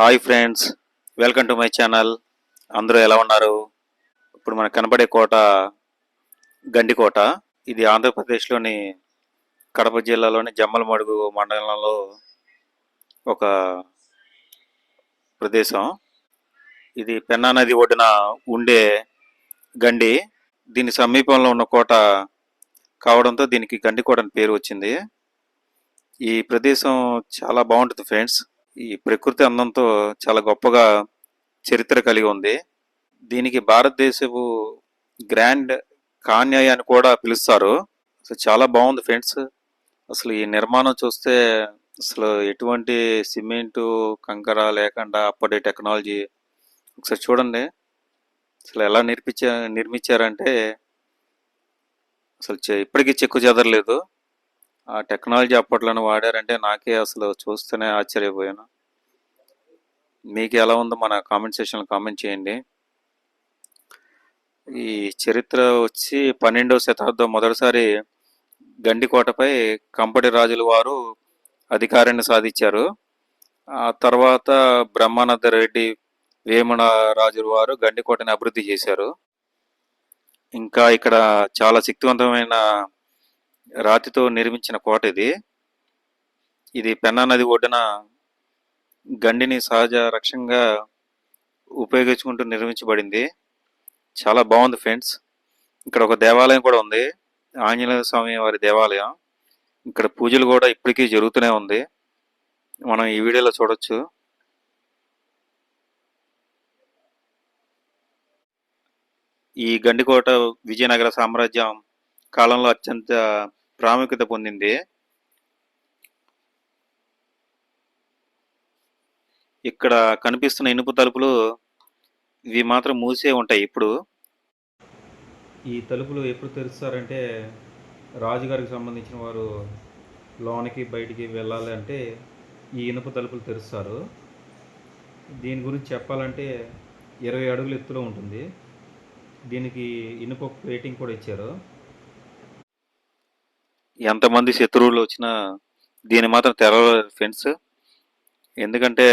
Hi friends welcome to my channel. అందరూ ఎలా ఉన్నారు? ఇప్పుడు మనకు కనబడే కోట గండికోట ఇది ఆంధ్రప్రదేశ్లోని కడప జిల్లాలోని జమ్మలమడుగు మండలంలో ఒక ప్రదేశం. ఇది పెన్నా నది ఒడ్డున ఉండే గండి. దీని సమీపంలో ఉన్న కోట కావడంతో దీనికి గండికోట అని పేరు వచ్చింది. ఈ ప్రదేశం చాలా బాగుంటుంది ఫ్రెండ్స్. ఈ ప్రకృతి అందంతో చాలా గొప్పగా చరిత్ర కలిగి ఉంది. దీనికి భారతదేశపు గ్రాండ్ కాన్యాయ్ అని కూడా పిలుస్తారు. అసలు చాలా బాగుంది ఫ్రెండ్స్. అసలు ఈ నిర్మాణం చూస్తే అసలు ఎటువంటి సిమెంటు కంకర లేకుండా అప్పటి టెక్నాలజీ ఒకసారి చూడండి. అసలు ఎలా నిర్మించా నిర్మించారంటే అసలు చె- ఇప్పటికీ చెక్కు చెదరలేదు. ఆ టెక్నాలజీ అప్పట్లోనే వాడారంటే నాకే అసలు చూస్తేనే ఆశ్చర్యపోయాను. మీకు ఎలా ఉందో మన కామెంట్ సెక్షన్లో కామెంట్ చేయండి. ఈ చరిత్ర వచ్చి పన్నెండవ శతాబ్దం మొదటిసారి గండికోటపై కంపటి రాజుల వారు అధికారాన్ని సాధించారు. ఆ తర్వాత బ్రహ్మానంద రెడ్డి వేమన రాజుల వారు గండికోటని అభివృద్ధి చేశారు. ఇంకా ఇక్కడ చాలా శక్తివంతమైన రాతితో నిర్మించిన కోట ఇది. ఇది పెన్నా నది ఒడ్డున గండిని సహజ రక్షంగా ఉపయోగించుకుంటూ నిర్మించబడింది. చాలా బాగుంది ఫ్రెండ్స్. ఇక్కడ ఒక దేవాలయం కూడా ఉంది. ఆంజనేయ స్వామి వారి దేవాలయం. ఇక్కడ పూజలు కూడా ఇప్పటికీ జరుగుతూనే ఉంది. మనం ఈ వీడియోలో చూడొచ్చు. ఈ గండికోట విజయనగర సామ్రాజ్యం కాలంలో అత్యంత ప్రాముఖ్యత పొందింది. ఇక్కడ కనిపిస్తున్న ఇనుపు తలుపులు ఇవి మాత్రం మూసే ఉంటాయి ఇప్పుడు. ఈ తలుపులు ఎప్పుడు తెరుస్తారంటే రాజుగారికి సంబంధించిన వారు లోనికి బయటికి వెళ్ళాలి అంటే ఈ ఇనుప తలుపులు తెరుస్తారు. దీని గురించి చెప్పాలంటే ఇరవై అడుగుల ఎత్తులో ఉంటుంది. దీనికి ఇనుప రేటింగ్ కూడా ఇచ్చారు. ఎంతమంది శత్రువులు వచ్చినా దీన్ని మాత్రం తెరవలేదు ఫ్రెండ్స్ ఎందుకంటే